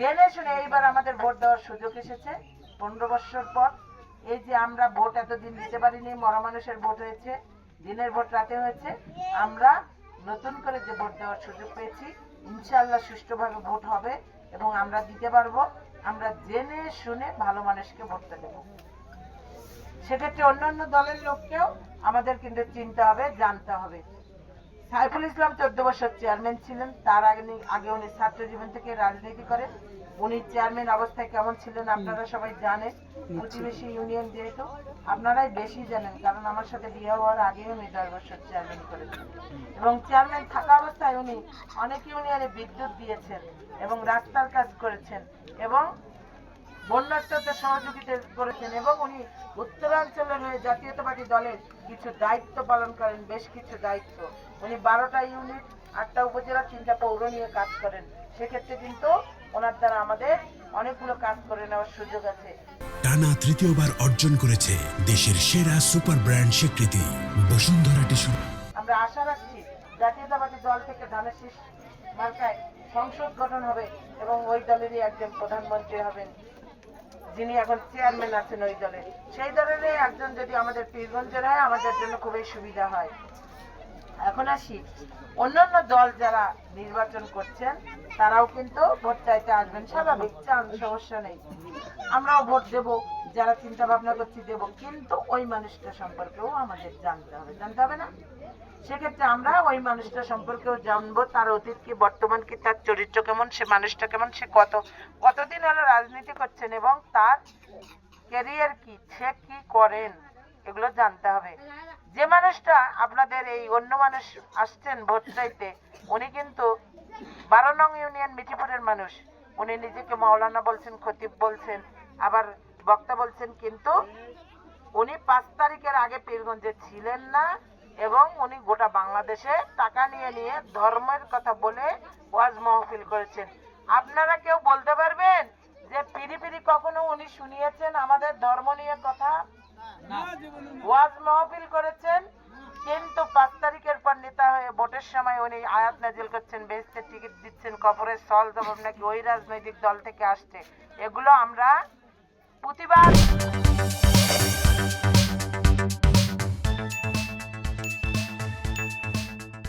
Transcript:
জেনে শুনে এইবার আমাদের ভোট দেওয়ার সুযোগ এসেছে। পনেরো বছর পর এই যে আমরা ভোট এতদিন দিতে পারিনি মরা মানুষের ভোট হয়েছে, দিনের ভোট রাতে হয়েছে, আমরা নতুন করে যে ভোট দেওয়ার সুযোগ পেয়েছি ইনশাল্লাহ সুষ্ঠুভাবে ভোট হবে এবং আমরা দিতে পারব। আমরা জেনে শুনে ভালো মানুষকে ভোটটা দেবো সেক্ষেত্রে অন্যান্য দলের লোককেও আমাদের কিন্তু চিনতে হবে, জানতে হবে। সাইফুল ইসলাম চোদ্দ বছর চেয়ারম্যান ছিলেন। তার আগে আগে উনি ছাত্র জীবন থেকে রাজনীতি করেন। উনি চেয়ারম্যান অবস্থায় কেমন ছিলেন আপনারা সবাই জানেন প্রতিবেশী ইউনিয়ন যেহেতু আপনারাই বেশি জানেন কারণ আমার সাথে বিয়ে হওয়ার আগে উনি দশ বছর চেয়ারম্যান করেছেন। এবং চেয়ারম্যান থাকা অবস্থায় উনি অনেক ইউনিয়নে বিদ্যুৎ দিয়েছেন এবং রাস্তার কাজ করেছেন এবং বন্যার্থদের সহযোগিতা করেছেন এবং উনি উত্তরাঞ্চলের হয়ে জাতীয়তাবাদী দলের কিছু দায়িত্ব পালন করেন বেশ কিছু দায়িত্ব। উনি বারোটা ইউনিট আটটা উপজেলা তিনটা পৌর নিয়ে কাজ করেন। সেক্ষেত্রে কিন্তু ওনার দ্বারা আমাদের অনেকগুলো কাজ করে নেওয়ার সুযোগ আছে। টানা তৃতীয়বার অর্জন করেছে দেশের সেরা সুপার ব্র্যান্ড স্বীকৃতি বসুন্ধরা টিস্যু। আমরা আশা রাখছি জাতীয়তাবাদী দল থেকে ধানের শীষ মার্কায় সংসদ গঠন হবে এবং ওই দলেরই একজন প্রধানমন্ত্রী হবেন। যিনি এখন চেয়ারম্যান আছেন ওই দলে সেই দলেরই একজন যদি আমাদের পীরগঞ্জের হয়, আমাদের জন্য খুবই সুবিধা হয়। এখন আসি। অন্যান্য দল যারা নির্বাচন করছেন, তারাও কিন্তু ভোট চাইতে আসবেন। স্বাভাবিক, চান, সমস্যা নেই। আমরাও ভোট দেব, যারা চিন্তা ভাবনা করছি দেব, কিন্তু ওই মানুষটা সম্পর্কেও আমাদের জানতে হবে। জানতে হবে না? সেক্ষেত্রে আমরা ওই মানুষটা সম্পর্কেও জানব, তার অতীত কি, বর্তমান কি, তার চরিত্র কেমন, সে মানুষটা কেমন, সে কত, কতদিন হলো রাজনীতি করছেন এবং তার ক্যারিয়ার কি, সে কি করেন, এগুলো জানতে হবে। যে মানুষটা আপনাদের এই অন্য মানুষ আসছেন ভোট চাইতে, উনি কিন্তু বারো নং ইউনিয়ন মিঠিপুরের মানুষ। উনি নিজেকে মাওলানা বলছেন, খতিব বলছেন, আবার বক্তা বলছেন, কিন্তু উনি পাঁচ তারিখের আগে পীরগঞ্জে ছিলেন না এবং উনি গোটা বাংলাদেশে টাকা নিয়ে নিয়ে ধর্মের কথা বলে ওয়াজ মাহফিল করেছেন। আপনারা কেউ বলতে পারবেন যে পিড়ি পিড়ি কখনো উনি শুনিয়েছেন আমাদের ধর্ম নিয়ে কথা? ওয়াজ মাহফিল করেছেন, কিন্তু পাঁচ তারিখের পর নেতা হয়ে ভোটের সময় উনি আয়াত নাজিল করছেন বেহেস্তের টিকিট দিচ্ছেন, কবরের সল জবাব নাকি ওই রাজনৈতিক দল থেকে আসছে। এগুলো আমরা প্রতিবাদ